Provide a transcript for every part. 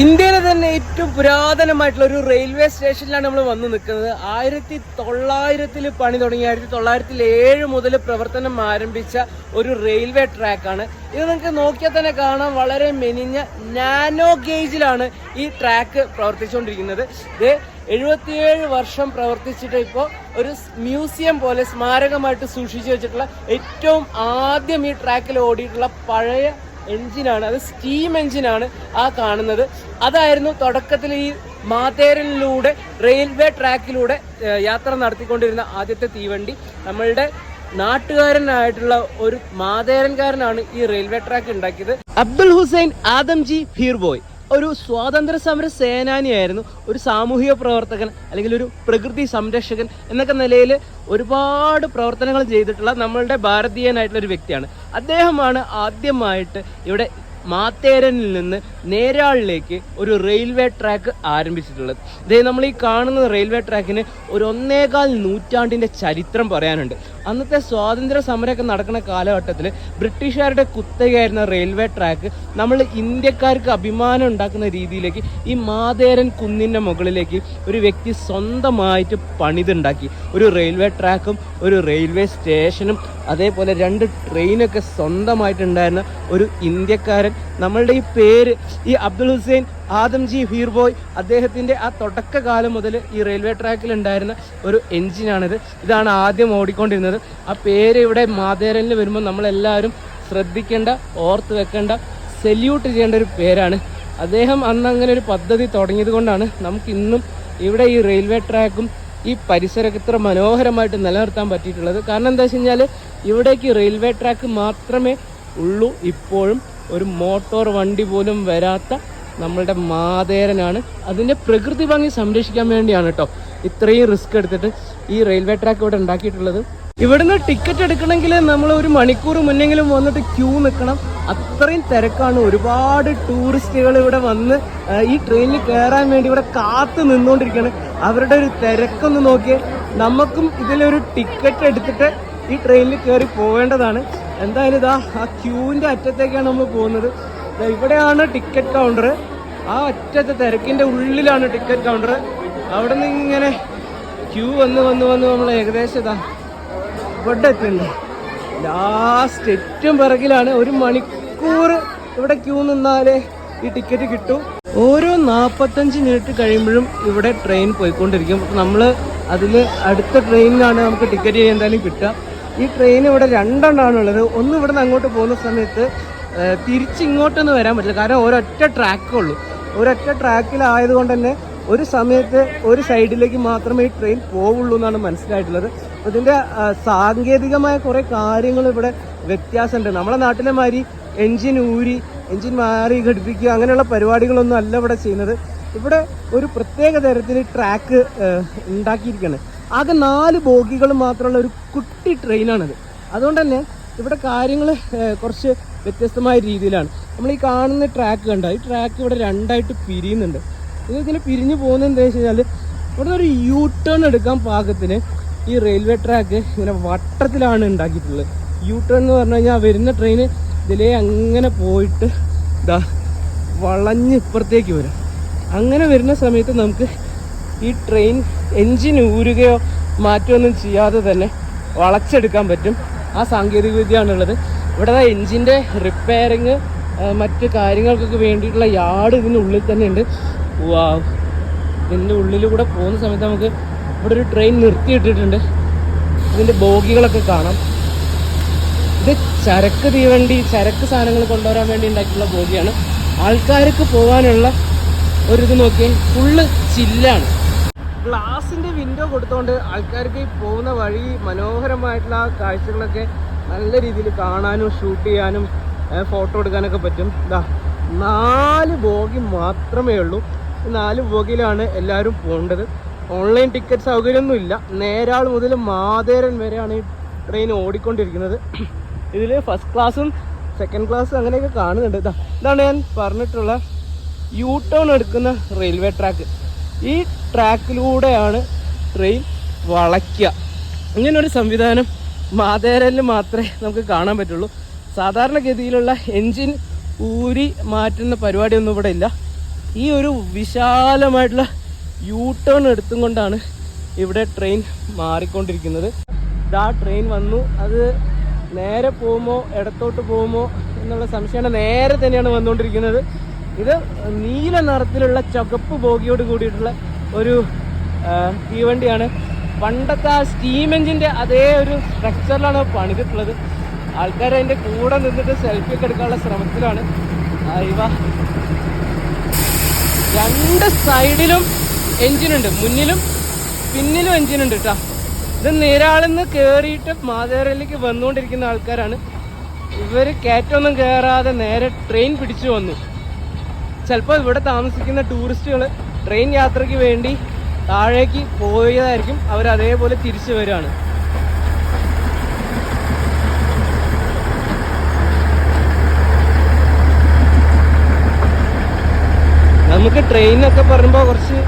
ഇന്ത്യയിലെ തന്നെ ഏറ്റവും പുരാതനമായിട്ടുള്ള ഒരു റെയിൽവേ സ്റ്റേഷനിലാണ് നമ്മൾ വന്ന് നിൽക്കുന്നത്. ആയിരത്തി തൊള്ളായിരത്തിൽ പണി തുടങ്ങി. ആയിരത്തി തൊള്ളായിരത്തി ഏഴ് മുതൽ പ്രവർത്തനം ആരംഭിച്ച ഒരു റെയിൽവേ ട്രാക്കാണ്. ഇത് നിങ്ങൾക്ക് നോക്കിയാൽ തന്നെ കാണാം. വളരെ മെനിഞ്ഞ നാനോ ഗേജിലാണ് ഈ ട്രാക്ക് പ്രവർത്തിച്ചുകൊണ്ടിരിക്കുന്നത്. ഇത് എഴുപത്തിയേഴ് വർഷം പ്രവർത്തിച്ചിട്ട് ഇപ്പോൾ ഒരു മ്യൂസിയം പോലെ സ്മാരകമായിട്ട് സൂക്ഷിച്ചു വെച്ചിട്ടുള്ള ഏറ്റവും ആദ്യം ഈ ട്രാക്കിൽ ഓടിയിട്ടുള്ള പഴയ എഞ്ചിനാണ് അത് സ്റ്റീം എഞ്ചിനാണ് ആ കാണുന്നത്. അതായിരുന്നു തുടക്കത്തിൽ ഈ മാതേരനിലൂടെ റെയിൽവേ ട്രാക്കിലൂടെ യാത്ര നടത്തിക്കൊണ്ടിരുന്ന ആദ്യത്തെ തീവണ്ടി. നമ്മളുടെ നാട്ടുകാരനായിട്ടുള്ള ഒരു മാതേരൻകാരനാണ് ഈ റെയിൽവേ ട്രാക്ക് ഉണ്ടാക്കിയത്. അബ്ദുൽ ഹുസൈൻ ആദംജി ഫീർബോയ്. ഒരു സ്വാതന്ത്ര്യ സമര സേനാനിയായിരുന്നു ഒരു സാമൂഹിക പ്രവർത്തകൻ അല്ലെങ്കിൽ ഒരു പ്രകൃതി സംരക്ഷകൻ എന്നൊക്കെ നിലയിൽ ഒരുപാട് പ്രവർത്തനങ്ങൾ ചെയ്തിട്ടുള്ള നമ്മളുടെ ഭാരതീയനായിട്ടുള്ള ഒരു വ്യക്തിയാണ്. അദ്ദേഹമാണ് ആദ്യമായിട്ട് ഇവിടെ മാത്തേരനിൽ നിന്ന് നേരാളിലേക്ക് ഒരു റെയിൽവേ ട്രാക്ക് ആരംഭിച്ചിട്ടുള്ളത്. ഇതേ നമ്മൾ ഈ കാണുന്ന റെയിൽവേ ട്രാക്കിന് ഒരു ഒന്നേകാൽ നൂറ്റാണ്ടിന്റെ ചരിത്രം പറയാനുണ്ട്. അന്നത്തെ സ്വാതന്ത്ര്യ സമരമൊക്കെ നടക്കുന്ന കാലഘട്ടത്തിൽ ബ്രിട്ടീഷുകാരുടെ കുത്തകയായിരുന്ന റെയിൽവേ ട്രാക്ക് നമ്മൾ ഇന്ത്യക്കാർക്ക് അഭിമാനം ഉണ്ടാക്കുന്ന രീതിയിലേക്ക് ഈ മാതേരൻ കുന്നിന്റെ മുകളിലേക്ക് ഒരു വ്യക്തി സ്വന്തമായിട്ട് പണിതുണ്ടാക്കി. ഒരു റെയിൽവേ ട്രാക്കും ഒരു റെയിൽവേ സ്റ്റേഷനും അതേപോലെ രണ്ട് ട്രെയിനൊക്കെ സ്വന്തമായിട്ടുണ്ടായിരുന്ന ഒരു ഇന്ത്യക്കാരൻ നമ്മളുടെ ഈ പേര് ഈ അബ്ദുൽ ഹുസൈൻ ആദംജി ഹീർബോയ് അദ്ദേഹത്തിന്റെ ആ തുടക്കകാലം മുതൽ ഈ റെയിൽവേ ട്രാക്കിൽ ഉണ്ടായിരുന്ന ഒരു എൻജിനാണിത് ഇതാണ് ആദ്യം ഓടിക്കൊണ്ടിരുന്നത്. ആ പേര് ഇവിടെ മാതേരനിൽ വരുമ്പോൾ നമ്മളെല്ലാവരും ശ്രദ്ധിക്കേണ്ട ഓർത്ത് വെക്കേണ്ട സെല്യൂട്ട് ചെയ്യേണ്ട ഒരു പേരാണ്. അദ്ദേഹം അന്ന് അങ്ങനെ ഒരു പദ്ധതി തുടങ്ങിയത് കൊണ്ടാണ് നമുക്കിന്നും ഇവിടെ ഈ റെയിൽവേ ട്രാക്കും ഈ പരിസരമൊക്കെ ഇത്ര മനോഹരമായിട്ട് നിലനിർത്താൻ പറ്റിയിട്ടുള്ളത്. കാരണം എന്താ വെച്ച് കഴിഞ്ഞാൽ ഇവിടേക്ക് റെയിൽവേ ട്രാക്ക് മാത്രമേ ഉള്ളൂ ഇപ്പോഴും. ഒരു മോട്ടോർ വണ്ടി പോലും വരാത്ത നമ്മളുടെ മാതേരനാണ്. അതിന്റെ പ്രകൃതി ഭംഗി സംരക്ഷിക്കാൻ വേണ്ടിയാണ് കേട്ടോ ഇത്രയും റിസ്ക് എടുത്തിട്ട് ഈ റെയിൽവേ ട്രാക്ക് ഇവിടെ ഉണ്ടാക്കിയിട്ടുള്ളത്. ഇവിടുന്ന് ടിക്കറ്റ് എടുക്കണമെങ്കിൽ നമ്മൾ ഒരു മണിക്കൂർ മുന്നെങ്കിലും വന്നിട്ട് ക്യൂ നിൽക്കണം. അത്രയും തിരക്കാണ്. ഒരുപാട് ടൂറിസ്റ്റുകൾ ഇവിടെ വന്ന് ഈ ട്രെയിനിൽ കയറാൻ വേണ്ടി ഇവിടെ കാത്തു നിന്നുകൊണ്ടിരിക്കുകയാണ്. അവരുടെ ഒരു തിരക്കൊന്ന് നോക്കിയേ. നമുക്കും ഇതിലൊരു ടിക്കറ്റ് എടുത്തിട്ട് ഈ ട്രെയിനിൽ കയറി പോവേണ്ടതാണ്. എന്തായാലും ഇതാ ആ ക്യൂവിന്റെ അറ്റത്തേക്കാണ് നമ്മൾ പോകുന്നത്. ഇവിടെയാണ് ടിക്കറ്റ് കൗണ്ടർ ആ അറ്റത്തെ തിരക്കിന്റെ ഉള്ളിലാണ് ടിക്കറ്റ് കൗണ്ടർ അവിടെ നിന്ന് ഇങ്ങനെ ക്യൂ വന്ന് വന്ന് വന്ന് നമ്മൾ ഏകദേശം ഇതാ ഇവിടെ എത്തുന്നുണ്ട് ലാസ്റ്റ് ഏറ്റവും പിറകിലാണ് ഒരു മണിക്കൂർ ഇവിടെ ക്യൂ നിന്നാലേ ഈ ടിക്കറ്റ് കിട്ടും. ഓരോ നാൽപ്പത്തഞ്ച് മിനിറ്റ് കഴിയുമ്പോഴും ഇവിടെ ട്രെയിൻ പോയിക്കൊണ്ടിരിക്കും. നമ്മൾ അതിൽ അടുത്ത ട്രെയിനിലാണ് നമുക്ക് ടിക്കറ്റ് എന്തായാലും കിട്ടുക. ഈ ട്രെയിൻ ഇവിടെ രണ്ടെണ്ണമാണ് ഉള്ളത് ഒന്ന് ഇവിടെ നിന്ന് അങ്ങോട്ട് പോകുന്ന സമയത്ത് തിരിച്ചിങ്ങോട്ടൊന്നും തിരിച്ച് വരാൻ പറ്റില്ല. കാരണം ഒരൊറ്റ ട്രാക്കേ ഉള്ളൂ. ഒരൊറ്റ ട്രാക്കിലായതുകൊണ്ട് തന്നെ ഒരു സമയത്ത് ഒരു സൈഡിലേക്ക് മാത്രമേ ഈ ട്രെയിൻ പോവുള്ളൂ എന്നാണ് മനസ്സിലായിട്ടുള്ളത്. ഇതിന്റെ സാങ്കേതികമായ കുറേ കാര്യങ്ങൾ ഇവിടെ വ്യത്യാസമുണ്ട്. നമ്മളെ നാട്ടിലെ മാതിരി എൻജിൻ ഊരി എൻജിൻ മാറി ഘടിപ്പിക്കുക അങ്ങനെയുള്ള പരിപാടികളൊന്നും അല്ല ഇവിടെ ചെയ്യുന്നത്. ഇവിടെ ഒരു പ്രത്യേക തരത്തിൽ ട്രാക്ക് ഉണ്ടാക്കിയിരിക്കുകയാണ്. ആകെ നാല് ബോഗികൾ മാത്രമുള്ള ഒരു കുട്ടി ട്രെയിനാണത്. അതുകൊണ്ട് തന്നെ ഇവിടെ കാര്യങ്ങൾ കുറച്ച് വ്യത്യസ്തമായ രീതിയിലാണ്. നമ്മൾ ഈ കാണുന്ന ട്രാക്ക് കണ്ട? ഈ ട്രാക്ക് ഇവിടെ രണ്ടായിട്ട് പിരിയുന്നുണ്ട്. ഇത് ഇങ്ങനെ പിരിഞ്ഞു പോകുന്നത് എന്താ വെച്ച് കഴിഞ്ഞാൽ ഇവിടെ ഒരു യൂ ടേൺ എടുക്കാൻ പാകത്തിന് ഈ റെയിൽവേ ട്രാക്ക് ഇങ്ങനെ വട്ടത്തിലാണ് ഉണ്ടാക്കിയിട്ടുള്ളത്. യൂ ടേൺ എന്ന് പറഞ്ഞു കഴിഞ്ഞാൽ വരുന്ന ട്രെയിൻ ഇതിലേ അങ്ങനെ പോയിട്ട് ഇതാ വളഞ്ഞ് ഇപ്പുറത്തേക്ക് വരും. അങ്ങനെ വരുന്ന സമയത്ത് നമുക്ക് ഈ ട്രെയിൻ എൻജിൻ ഊരുകയോ മാറ്റുകയൊന്നും ചെയ്യാതെ തന്നെ വളച്ചെടുക്കാൻ പറ്റും. ആ സാങ്കേതിക വിദ്യയാണുള്ളത്. ഇവിടെ എൻജിന്റെ റിപ്പയറിങ് മറ്റ് കാര്യങ്ങൾക്കൊക്കെ വേണ്ടിയിട്ടുള്ള യാർഡ് ഇതിനുള്ളിൽ തന്നെ ഉണ്ട്. വാ. ഇതിന്റെ ഉള്ളിൽ കൂടെ പോകുന്ന സമയത്ത് നമുക്ക് ഇവിടെ ഒരു ട്രെയിൻ നിർത്തിയിട്ടിട്ടുണ്ട്. ഇതിന്റെ ബോഗികളൊക്കെ കാണാം. ഇത് ചരക്ക് തീവണ്ടി ചരക്ക് സാധനങ്ങൾ കൊണ്ടുവരാൻ വേണ്ടി ഉണ്ടാക്കിയിട്ടുള്ള ബോഗിയാണ്. ആൾക്കാർക്ക് പോകാനുള്ള ഒരു ഇത് നോക്കിയേ ഫുള്ള് ചില്ലാണ് ഗ്ലാസിന്റെ വിൻഡോ കൊടുത്തോണ്ട് ആൾക്കാർക്ക് പോകുന്ന വഴി മനോഹരമായിട്ടുള്ള കാഴ്ചകളൊക്കെ നല്ല രീതിയിൽ കാണാനും ഷൂട്ട് ചെയ്യാനും ഫോട്ടോ എടുക്കാനൊക്കെ പറ്റും. ഇതാ നാല് ബോഗി മാത്രമേ ഉള്ളൂ. നാല് ബോഗിയിലാണ് എല്ലാവരും പോകേണ്ടത്. ഓൺലൈൻ ടിക്കറ്റ് സൗകര്യമൊന്നും ഇല്ല നേരാൾ മുതൽ മാതേരൻ വരെയാണ് ഈ ട്രെയിൻ ഓടിക്കൊണ്ടിരിക്കുന്നത്. ഇതിൽ ഫസ്റ്റ് ക്ലാസ്സും സെക്കൻഡ് ക്ലാസ്സും അങ്ങനെയൊക്കെ കാണുന്നുണ്ട്. ഇതാ ഇതാണ് ഞാൻ പറഞ്ഞിട്ടുള്ള യൂ ടേൺ എടുക്കുന്ന റെയിൽവേ ട്രാക്ക് ഈ ട്രാക്കിലൂടെയാണ് ട്രെയിൻ വളയ്ക്കുക. ഇങ്ങനൊരു സംവിധാനം മാതേരലിൽ മാത്രമേ നമുക്ക് കാണാൻ പറ്റുള്ളൂ. സാധാരണഗതിയിലുള്ള എൻജിൻ ഊരി മാറ്റുന്ന പരിപാടിയൊന്നും ഇവിടെ ഇല്ല. ഈ ഒരു വിശാലമായിട്ടുള്ള യൂ ടേൺ എടുത്തും കൊണ്ടാണ് ഇവിടെ ട്രെയിൻ മാറിക്കൊണ്ടിരിക്കുന്നത്. ഇതാ ട്രെയിൻ വന്നു. അത് നേരെ പോകുമോ ഇടത്തോട്ട് പോകുമോ എന്നുള്ള സംശയമാണ് നേരെ തന്നെയാണ് വന്നുകൊണ്ടിരിക്കുന്നത്. ഇത് നീല നിറത്തിലുള്ള ചുവപ്പ് ബോഗിയോട് കൂടിയിട്ടുള്ള ഒരു തീവണ്ടിയാണ് പണ്ടത്തെ ആ സ്റ്റീം എഞ്ചിന്റെ അതേ ഒരു സ്ട്രക്ചറിലാണ് പണിതിട്ടുള്ളത്. ആൾക്കാർ അതിന്റെ കൂടെ നിന്നിട്ട് സെൽഫി ഒക്കെ എടുക്കാനുള്ള ശ്രമത്തിലാണ്. ഇവ. രണ്ട് സൈഡിലും എഞ്ചിനുണ്ട് മുന്നിലും പിന്നിലും എഞ്ചിനുണ്ട് കേട്ടോ ഇത് നിരാളിന്ന് കയറിയിട്ട് മാതേരയിലേക്ക് വന്നുകൊണ്ടിരിക്കുന്ന ആൾക്കാരാണ്. ഇവർ കയറ്റമൊന്നും കയറാതെ നേരെ ട്രെയിൻ പിടിച്ചു വന്നു. ചിലപ്പോൾ ഇവിടെ താമസിക്കുന്ന ടൂറിസ്റ്റുകൾ ട്രെയിൻ യാത്രയ്ക്ക് വേണ്ടി താഴേക്ക് പോയതായിരിക്കും അവർ അതേപോലെ തിരിച്ചു വരികയാണ് നമുക്ക് ട്രെയിൻ എന്നൊക്കെ പറയുമ്പോൾ കുറച്ച്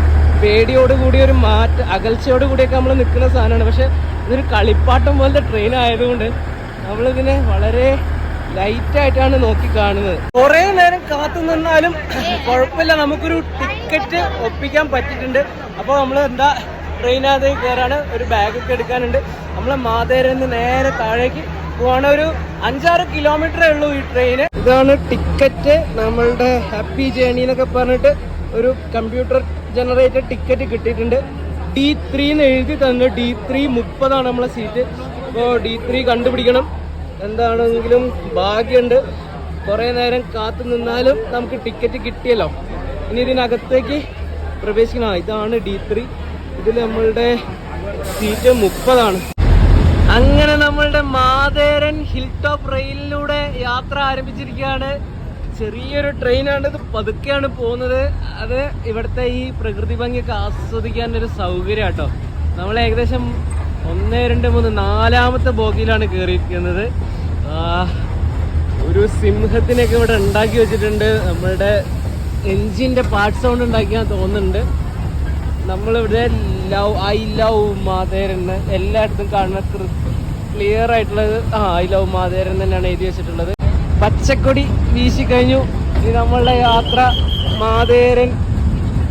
പേടിയോട് കൂടി ഒരു മാറ്റ അകൽച്ചയോട് കൂടിയൊക്കെ നമ്മൾ നിൽക്കുന്ന സാധനമാണ്. പക്ഷെ ഇതൊരു കളിപ്പാട്ടം പോലത്തെ ട്രെയിൻ ആയതുകൊണ്ട് നമ്മളിതിനെ വളരെ ലൈറ്റായിട്ടാണ് നോക്കി കാണുന്നത്. കുറേ നേരം കാത്തു നിന്നാലും കുഴപ്പമില്ല. നമുക്കൊരു ടിക്കറ്റ് ഒപ്പിക്കാൻ പറ്റിയിട്ടുണ്ട്. അപ്പോൾ നമ്മൾ എന്താ ട്രെയിനകത്ത് കയറാണ്. ഒരു ബാഗൊക്കെ എടുക്കാനുണ്ട്. നമ്മളെ മാതേരിൽ നിന്ന് നേരെ താഴേക്ക് പോവാണ്. ഒരു അഞ്ചാറ് കിലോമീറ്റർ ഉള്ളൂ ഈ ട്രെയിന് ഇതാണ് ടിക്കറ്റ് നമ്മളുടെ ഹാപ്പി ജേണി എന്നൊക്കെ പറഞ്ഞിട്ട് ഒരു കമ്പ്യൂട്ടർ ജനറേറ്റഡ് ടിക്കറ്റ് കിട്ടിയിട്ടുണ്ട്. ഡി ത്രീ എന്ന് എഴുതി തന്നു. ഡി ത്രീ മുപ്പതാണ് നമ്മളെ സീറ്റ് അപ്പോൾ ഡി ത്രീ കണ്ടുപിടിക്കണം. എന്താണെങ്കിലും ഭാഗ്യമുണ്ട് കുറേ നേരം കാത്തു നിന്നാലും നമുക്ക് ടിക്കറ്റ് കിട്ടിയല്ലോ. ഇനി ഇതിനകത്തേക്ക് പ്രവേശിക്കണം. ഇതാണ് ഡി ത്രീ ഇതിൽ നമ്മളുടെ സീറ്റ് മുപ്പതാണ്. അങ്ങനെ നമ്മളുടെ മാതേരൻ ഹിൽ ടോപ്പ് റെയിലിലൂടെ യാത്ര ആരംഭിച്ചിരിക്കുകയാണ്. ചെറിയൊരു ട്രെയിനാണ് ഇത് പതുക്കെയാണ് പോകുന്നത്. അത് ഇവിടുത്തെ ഈ പ്രകൃതി ഭംഗിയൊക്കെ ആസ്വദിക്കാൻ ഒരു സൗകര്യം കേട്ടോ നമ്മൾ ഏകദേശം ഒന്ന് രണ്ട് മൂന്ന്. നാലാമത്തെ ബോഗിയിലാണ് കയറിയിരിക്കുന്നത് ഒരു സിംഹത്തിനൊക്കെ ഇവിടെ ഉണ്ടാക്കി വെച്ചിട്ടുണ്ട്. നമ്മളുടെ എൻജിന്റെ പാർട്ട് സൗണ്ട് ഉണ്ടാക്കിയാൽ തോന്നുന്നുണ്ട്. നമ്മളിവിടെ ലവ് ഐ ലവ് മാതേരൻ എന്ന് എല്ലായിടത്തും കാണുന്ന ക്ലിയർ ആയിട്ടുള്ളത് ആ ഐ ലവ് മാതേരൻ തന്നെയാണ് എഴുതി വെച്ചിട്ടുള്ളത്. പച്ചക്കൊടി വീശി കഴിഞ്ഞു. ഇനി നമ്മളുടെ യാത്ര മാതേരൻ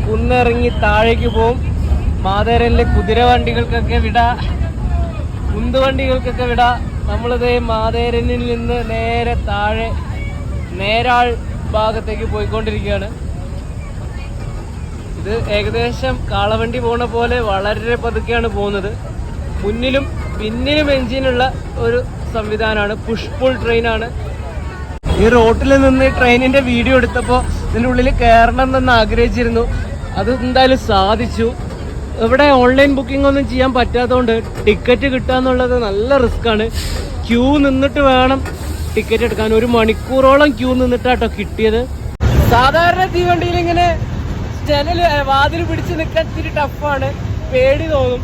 കുന്നിറങ്ങി താഴേക്ക് പോവും മാതേരനിലെ കുതിര വണ്ടികൾക്കൊക്കെ വിട കുന്തുവണ്ടികൾക്കൊക്കെ വിട. നമ്മളിത് മാതേരനിൽ നിന്ന് നേരെ താഴെ നേരാൾ ഭാഗത്തേക്ക് പോയിക്കൊണ്ടിരിക്കുകയാണ്. ഇത് ഏകദേശം കാളവണ്ടി പോണ പോലെ വളരെ പതുക്കെയാണ് പോകുന്നത്. മുന്നിലും പിന്നിലും എഞ്ചിനുള്ള ഒരു സംവിധാനമാണ്. പുഷ് പുൾ ട്രെയിനാണ്. ഈ റോട്ടിൽ നിന്ന് ട്രെയിനിന്റെ വീഡിയോ എടുത്തപ്പോൾ ഇതിന്റെ ഉള്ളിൽ കയറണം എന്ന് ആഗ്രഹിച്ചിരുന്നു. അത് എന്തായാലും സാധിച്ചു. ഇവിടെ ഓൺലൈൻ ബുക്കിംഗ് ഒന്നും ചെയ്യാൻ പറ്റാത്തതുകൊണ്ട് ടിക്കറ്റ് കിട്ടുക എന്നുള്ളത് നല്ല ആണ്. ക്യൂ നിന്നിട്ട് വേണം ടിക്കറ്റ് എടുക്കാൻ. ഒരു മണിക്കൂറോളം ക്യൂ നിന്നിട്ടാട്ടോ കിട്ടിയത്. സാധാരണ തീവണ്ടിയിൽ ഇങ്ങനെ ജനൽ വാതിൽ പിടിച്ച് നിൽക്കാൻ ഇത്തിരി ടഫാണ് പേടി തോന്നും.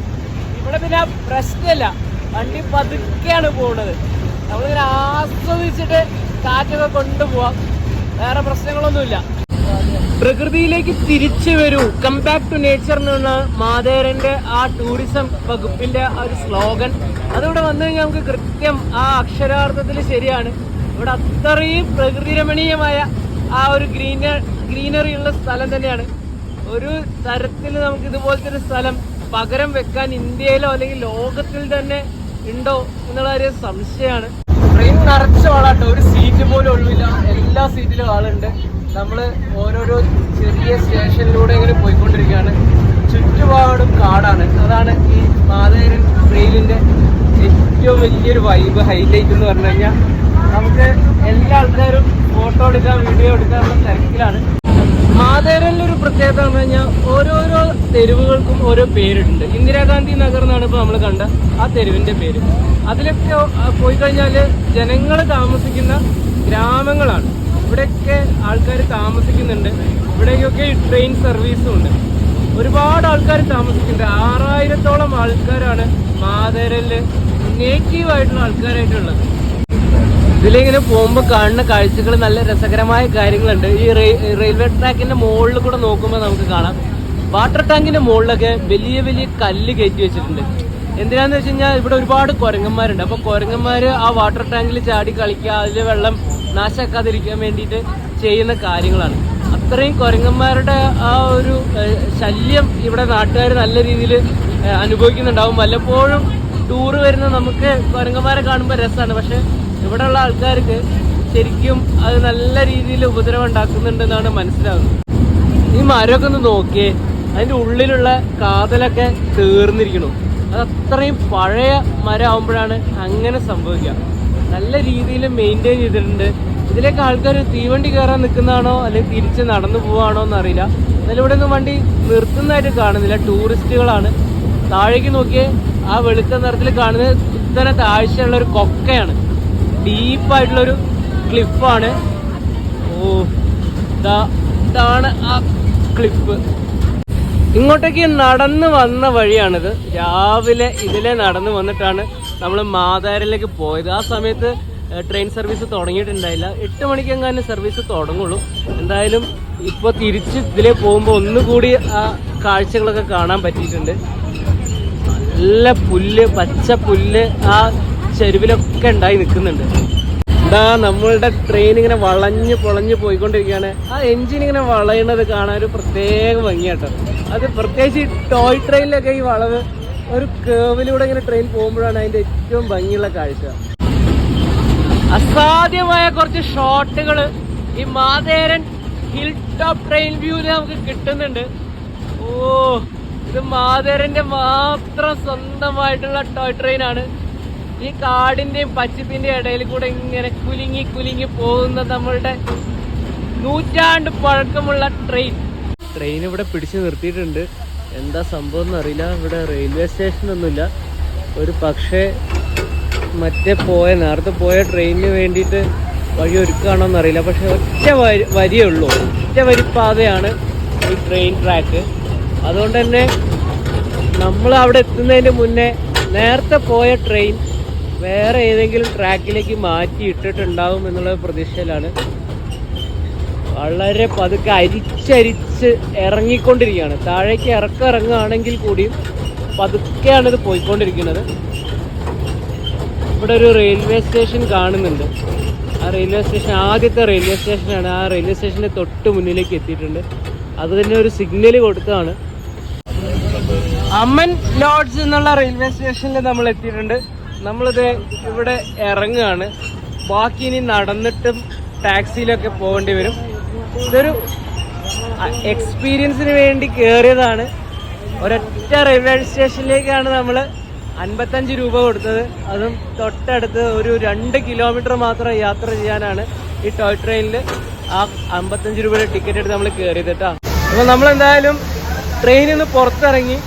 ഇവിടെ പിന്നെ പ്രശ്നമില്ല. വണ്ടി പതുക്കെയാണ് പോകുന്നത് നമ്മളിങ്ങനെ ആസ്വദിച്ചിട്ട് കാറ്റൊക്കെ കൊണ്ടുപോവാം. വേറെ പ്രശ്നങ്ങളൊന്നുമില്ല. പ്രകൃതിയിലേക്ക് തിരിച്ചു വരൂ. കം ബാക്ക് ടു നേച്ചർ എന്നുള്ള മാതേരന്റെ ആ ടൂറിസം വകുപ്പിന്റെ ആ ഒരു സ്ലോഗൻ അതിവിടെ വന്നു കഴിഞ്ഞാൽ നമുക്ക് കൃത്യം ആ അക്ഷരാർത്ഥത്തിൽ ശരിയാണ്. ഇവിടെ അത്രയും പ്രകൃതി രമണീയമായ ആ ഒരു ഗ്രീന ഗ്രീനറി ഉള്ള സ്ഥലം തന്നെയാണ്. ഒരു തരത്തിൽ നമുക്ക് ഇതുപോലത്തെ ഒരു സ്ഥലം പകരം വെക്കാൻ ഇന്ത്യയിലോ അല്ലെങ്കിൽ ലോകത്തിൽ തന്നെ ഉണ്ടോ എന്നുള്ള ഒരു സംശയമാണ്. ട്രെയിൻ നിറച്ച ആളാട്ടോ. ഒരു സീറ്റ് പോലും ഒഴിവില്ല എല്ലാ സീറ്റിലും ആളുണ്ട്. നമ്മൾ ഓരോരോ ചെറിയ സ്റ്റേഷനിലൂടെ ഇങ്ങനെ പോയിക്കൊണ്ടിരിക്കുകയാണ്. ചുറ്റുപാടും കാടാണ്. അതാണ് ഈ മാതേരൻ ട്രെയിലിന്റെ ഏറ്റവും വലിയൊരു വൈബ് ഹൈലൈറ്റ് എന്ന് പറഞ്ഞു കഴിഞ്ഞാൽ നമുക്ക് എല്ലാ ആൾക്കാരും ഫോട്ടോ എടുക്കാൻ വീഡിയോ എടുക്കാനുള്ള തിരക്കിലാണ്. മാതേരനിലൊരു പ്രത്യേകത എന്ന് കഴിഞ്ഞാൽ ഓരോരോ തെരുവുകൾക്കും ഓരോ പേരുണ്ട്. ഇന്ദിരാഗാന്ധി നഗർ എന്നാണ് ഇപ്പോൾ നമ്മൾ കണ്ട ആ തെരുവിന്റെ പേര്. അതിലൊക്കെ പോയി കഴിഞ്ഞാൽ ജനങ്ങൾ താമസിക്കുന്ന ഗ്രാമങ്ങളാണ്. ഇവിടെയൊക്കെ ആൾക്കാർ താമസിക്കുന്നുണ്ട്. ഇവിടേക്കൊക്കെ ട്രെയിൻ സർവീസും ഉണ്ട്. ഒരുപാട് ആൾക്കാർ താമസിക്കുന്നുണ്ട്. ആറായിരത്തോളം ആൾക്കാരാണ് മാതേരൽ നേറ്റീവ് ആയിട്ടുള്ള ആൾക്കാരായിട്ടുള്ളത്. ഇതിലിങ്ങനെ പോകുമ്പോൾ കാണുന്ന കാഴ്ചകൾ നല്ല രസകരമായ കാര്യങ്ങളുണ്ട്. ഈ റെയിൽവേ ട്രാക്കിന്റെ മുകളിൽ കൂടെ നോക്കുമ്പോൾ നമുക്ക് കാണാം. വാട്ടർ ടാങ്കിന്റെ മുകളിലൊക്കെ വലിയ വലിയ കല്ല് കയറ്റി വെച്ചിട്ടുണ്ട്. എന്തിനാന്ന് വെച്ച് കഴിഞ്ഞാൽ ഇവിടെ ഒരുപാട് കുരങ്ങന്മാരുണ്ട്. അപ്പോൾ കുരങ്ങന്മാർ ആ വാട്ടർ ടാങ്കിൽ ചാടി കളിക്കുക അതിൽ വെള്ളം നാശാക്കാതിരിക്കാൻ വേണ്ടിയിട്ട് ചെയ്യുന്ന കാര്യങ്ങളാണ്. അത്രയും കുരങ്ങന്മാരുടെ ആ ഒരു ശല്യം ഇവിടെ നാട്ടുകാർ നല്ല രീതിയിൽ അനുഭവിക്കുന്നുണ്ടാവും. വല്ലപ്പോഴും ടൂറ് വരുന്ന നമുക്ക് കുരങ്ങന്മാരെ കാണുമ്പോൾ രസമാണ് പക്ഷെ ഇവിടെയുള്ള ആൾക്കാർക്ക് ശരിക്കും അത് നല്ല രീതിയിൽ ഉപദ്രവം ഉണ്ടാക്കുന്നുണ്ടെന്നാണ് മനസ്സിലാകുന്നത് ഈ മരമൊക്കെ ഒന്ന് നോക്കിയേ അതിന്റെ ഉള്ളിലുള്ള കാതലൊക്കെ തീർന്നിരിക്കണു അത് അത്രയും പഴയ മരം ആകുമ്പോഴാണ് അങ്ങനെ സംഭവിക്കുക. നല്ല രീതിയിൽ മെയിന്റെയിൻ ചെയ്തിട്ടുണ്ട്. ഇതിലേക്ക് ആൾക്കാർ തീവണ്ടി കയറാൻ നിൽക്കുന്നതാണോ അല്ലെങ്കിൽ തിരിച്ച് നടന്നു പോവാണോ എന്നറിയില്ല. എന്നാലും ഇവിടെ ഒന്നും വണ്ടി നിർത്തുന്നതായിട്ട് കാണുന്നില്ല. ടൂറിസ്റ്റുകളാണ്. താഴേക്ക് നോക്കിയേ ആ വെളുത്ത നിറത്തിൽ കാണുന്നത് ഇത്തരം താഴ്ചയുള്ള ഒരു കൊക്കയാണ്. ഡീപ്പായിട്ടുള്ളൊരു ക്ലിഫാണ് ഓ ഇതാ ഇതാണ് ആ ക്ലിഫ് ഇങ്ങോട്ടേക്ക് നടന്ന് വന്ന വഴിയാണിത്. രാവിലെ ഇതിലെ നടന്ന് വന്നിട്ടാണ് നമ്മൾ മാതാരിലേക്ക് പോയത്. ആ സമയത്ത് ട്രെയിൻ സർവീസ് തുടങ്ങിയിട്ടുണ്ടായില്ല. എട്ട് മണിക്കെങ്ങാനും സർവീസ് തുടങ്ങുള്ളൂ. എന്തായാലും ഇപ്പോൾ തിരിച്ച് ഇതിലേ പോകുമ്പോൾ ഒന്നുകൂടി ആ കാഴ്ചകളൊക്കെ കാണാൻ പറ്റിയിട്ടുണ്ട്. നല്ല പുല്ല് പച്ച പുല്ല് ആ ചെരുവിലൊക്കെ ഉണ്ടായി നിൽക്കുന്നുണ്ട്. എന്താ നമ്മളുടെ ട്രെയിൻ ഇങ്ങനെ വളഞ്ഞ് പൊളഞ്ഞ് പോയിക്കൊണ്ടിരിക്കുകയാണ്. ആ എൻജിൻ ഇങ്ങനെ വളയണത് കാണാൻ ഒരു പ്രത്യേക ഭംഗിയാട്ടോ. അത് പ്രത്യേകിച്ച് ടോയ് ട്രെയിനിലൊക്കെ ഈ വളവ് ഒരു കേവിലൂടെ ഇങ്ങനെ ട്രെയിൻ പോകുമ്പോഴാണ് അതിന്റെ ഏറ്റവും ഭംഗിയുള്ള കാഴ്ച. അസാധ്യമായ കുറച്ച് ഷോട്ടുകൾ ഈ മാതേരൻ ഹിൽ ടോപ്പ് ട്രെയിൻ വ്യൂവിൽ നമുക്ക് കിട്ടുന്നുണ്ട്. ഓ ഇത് മാതേരന്റെ മാത്രം സ്വന്തമായിട്ടുള്ള ടോയ് ട്രെയിൻ ആണ്. ഈ കാടിന്റെയും പച്ചപ്പിന്റെയും ഇടയിൽ കൂടെ ഇങ്ങനെ കുലുങ്ങി കുലുങ്ങി പോകുന്ന നമ്മളുടെ നൂറ്റാണ്ട് പഴക്കമുള്ള ട്രെയിൻ ട്രെയിൻ ഇവിടെ പിടിച്ചു നിർത്തിയിട്ടുണ്ട്. എന്താ സംഭവം എന്നറിയില്ല. ഇവിടെ റെയിൽവേ സ്റ്റേഷൻ ഒന്നുമില്ല. ഒരു പക്ഷേ മറ്റേ പോയ നേരത്തെ പോയ ട്രെയിനിന് വേണ്ടിയിട്ട് വഴി ഒരുക്കുകയാണോ എന്നറിയില്ല പക്ഷെ ഒറ്റ വരി വരിയേ ഉള്ളൂ ഒറ്റ വരിപ്പാതയാണ് ഈ ട്രെയിൻ ട്രാക്ക് അതുകൊണ്ട് തന്നെ നമ്മൾ അവിടെ എത്തുന്നതിന് മുന്നേ നേരത്തെ പോയ ട്രെയിൻ വേറെ ഏതെങ്കിലും ട്രാക്കിലേക്ക് മാറ്റി ഇട്ടിട്ടുണ്ടാവും എന്നുള്ള പ്രതീക്ഷയിലാണ് വളരെ പതുക്കെ അരിച്ചരിച്ച് ഇറങ്ങിക്കൊണ്ടിരിക്കുകയാണ്. താഴേക്ക് ഇറക്കം ഇറങ്ങുകയാണെങ്കിൽ കൂടിയും പതുക്കെയാണ് ഇത് പോയിക്കൊണ്ടിരിക്കുന്നത്. ഇവിടെ ഒരു റെയിൽവേ സ്റ്റേഷൻ കാണുന്നുണ്ട്. ആ റെയിൽവേ സ്റ്റേഷൻ ആദ്യത്തെ റെയിൽവേ സ്റ്റേഷനാണ്. ആ റെയിൽവേ സ്റ്റേഷന്റെ തൊട്ട് മുന്നിലേക്ക് എത്തിയിട്ടുണ്ട്. അത് തന്നെ ഒരു സിഗ്നൽ കൊടുത്തതാണ്. അമ്മൻ ലോഡ്ജ് എന്നുള്ള റെയിൽവേ സ്റ്റേഷനിൽ നമ്മൾ എത്തിയിട്ടുണ്ട്. നമ്മളിത് ഇവിടെ ഇറങ്ങുകയാണ്. ബാക്കി ഇനി നടന്നിട്ടും ടാക്സിയിലൊക്കെ പോകേണ്ടി വരും. ഇതൊരു എക്സ്പീരിയൻസിന് വേണ്ടി കയറിയതാണ് ഒരൊറ്റ റെയിൽവേ സ്റ്റേഷനിലേക്കാണ് നമ്മൾ അൻപത്തഞ്ച് രൂപ കൊടുത്തത്. അതും തൊട്ടടുത്ത് ഒരു രണ്ട് കിലോമീറ്റർ മാത്രം യാത്ര ചെയ്യാനാണ് ഈ ടോയ് ട്രെയിനിൽ ആ അമ്പത്തഞ്ച് രൂപയുടെ ടിക്കറ്റ് എടുത്ത് നമ്മൾ കയറിയത് കേട്ടോ. അപ്പോൾ നമ്മളെന്തായാലും ട്രെയിനിൽ നിന്ന് പുറത്തിറങ്ങി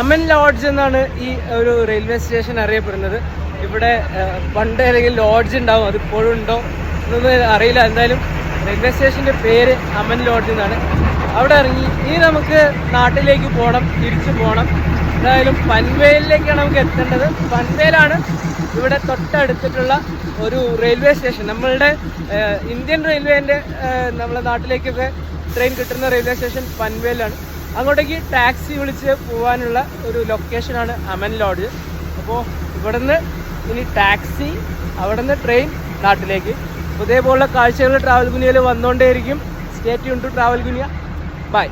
അമൻ ലോഡ്ജ് എന്നാണ് ഈ ഒരു റെയിൽവേ സ്റ്റേഷൻ അറിയപ്പെടുന്നത്. ഇവിടെ പണ്ട് ഏതെങ്കിലും ലോഡ്ജ് ഉണ്ടാവും. അതിപ്പോഴും ഉണ്ടോ എന്നൊന്നും അറിയില്ല. എന്തായാലും റെയിൽവേ സ്റ്റേഷന്റെ പേര് അമൻ ലോഡ്ജ് എന്നാണ്. അവിടെ ഇറങ്ങി. ഇനി നമുക്ക് നാട്ടിലേക്ക് പോകണം തിരിച്ചു പോകണം എന്തായാലും പൻവേലിലേക്കാണ് നമുക്ക് എത്തേണ്ടത്. പൻവേലാണ് ഇവിടെ തൊട്ടടുത്തിട്ടുള്ള ഒരു റെയിൽവേ സ്റ്റേഷൻ നമ്മളുടെ ഇന്ത്യൻ റെയിൽവേന്റെ നമ്മളെ നാട്ടിലേക്കൊക്കെ ട്രെയിൻ കിട്ടുന്ന റെയിൽവേ സ്റ്റേഷൻ പൻവേലാണ്. അങ്ങോട്ടേക്ക് ടാക്സി വിളിച്ച് പോകാനുള്ള ഒരു ലൊക്കേഷനാണ് അമൻ ലോഡ്ജ് അപ്പോൾ ഇവിടുന്ന് ഇനി ടാക്സി അവിടുന്ന് ട്രെയിൻ നാട്ടിലേക്ക്. ഇതേപോലുള്ള കാഴ്ചകൾ ട്രാവൽ ഗുനിയയിൽ വന്നുകൊണ്ടേയിരിക്കും stay tuned to travel Gunia bye